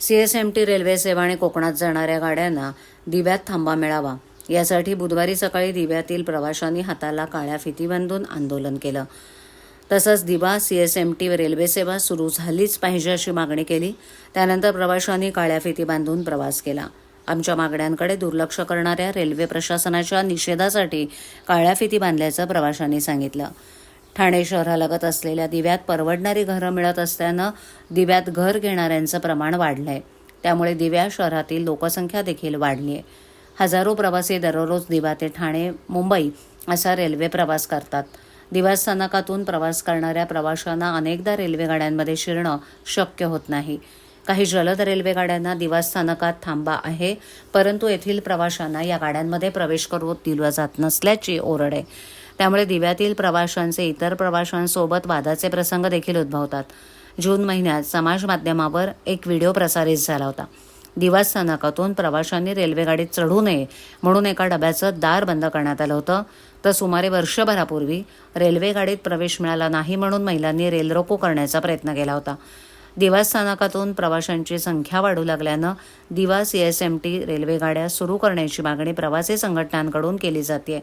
C S M T railway सेवा आणि कोकणात जाणाऱ्या गाड्यांना दिव्यात थांबा मिळावा. यासाठी बुधवारी सकाळी दिव्यातील प्रवाशांनी हाताला काळ्या फिती बांधून आंदोलन केलं. तसंच Diva C S M T railway सेवा सुरू झालीच पाहिजे अशी मागणी केली. त्यानंतर प्रवाशांनी काळ्या फिती बांधून प्रवास केला. आमच्या मागण्यांकडे दुर्लक्ष करणाऱ्या रेल्वे प्रशासनाच्या निषेधासाठी काळ्या फिती बांधल्याचं प्रवाशांनी सांगितलं. ठाणे शहरालगत असलेल्या दिव्यात परवडणारी घरं मिळत असल्यानं दिव्यात घर घेणाऱ्यांचं प्रमाण वाढलं आहे त्यामुळे दिव्या शहरातील लोकसंख्या देखील वाढली आहे हजारो प्रवासी दररोज दिवा ते ठाणे मुंबई असा रेल्वे प्रवास करतात. दिवा स्थानकातून प्रवास करणाऱ्या प्रवाशांना अनेकदा रेल्वेगाड्यांमध्ये शिरणं शक्य होत नाही. काही जलद रेल्वेगाड्यांना दिवा स्थानकात थांबा आहे परंतु येथील प्रवाशांना या गाड्यांमध्ये प्रवेश करू दिला जात नसल्याची ओरड आहे. त्यामुळे दिव्यातील प्रवाशांचे इतर प्रवाशांसोबत वादाचे प्रसंग देखील उद्भवतात. जून महिन्यात समाज माध्यमावर एक व्हिडिओ प्रसारित झाला होता. दिवा स्थानकातून प्रवाशांनी रेल्वेगाडीत चढू नये म्हणून एका डब्याचं दार बंद करण्यात आलं होतं. तर सुमारे वर्षभरापूर्वी रेल्वेगाडीत प्रवेश मिळाला नाही म्हणून महिलांनी रेल रोको करण्याचा प्रयत्न केला होता. दिवा स्थानकातून प्रवाशांची संख्या वाढू लागल्यानं दिवा सी एस एम टी रेल्वेगाड्या सुरू करण्याची मागणी प्रवासी संघटनांकडून केली जाते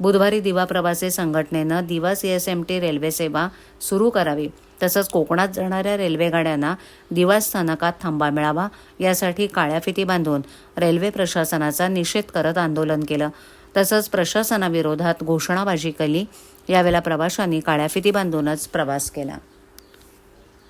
बुधवारी दिवा प्रवासी संघटनेनं Diva C S M T railway सेवा सुरू करावी. तसंच कोकणात जाणाऱ्या रेल्वेगाड्यांना दिवा स्थानकात थांबा मिळावा यासाठी काळ्या फिती बांधून रेल्वे प्रशासनाचा निषेध करत आंदोलन केलं. तसंच प्रशासनाविरोधात घोषणाबाजी केली. यावेळेला प्रवाशांनी काळ्या फिती बांधूनच प्रवास केला.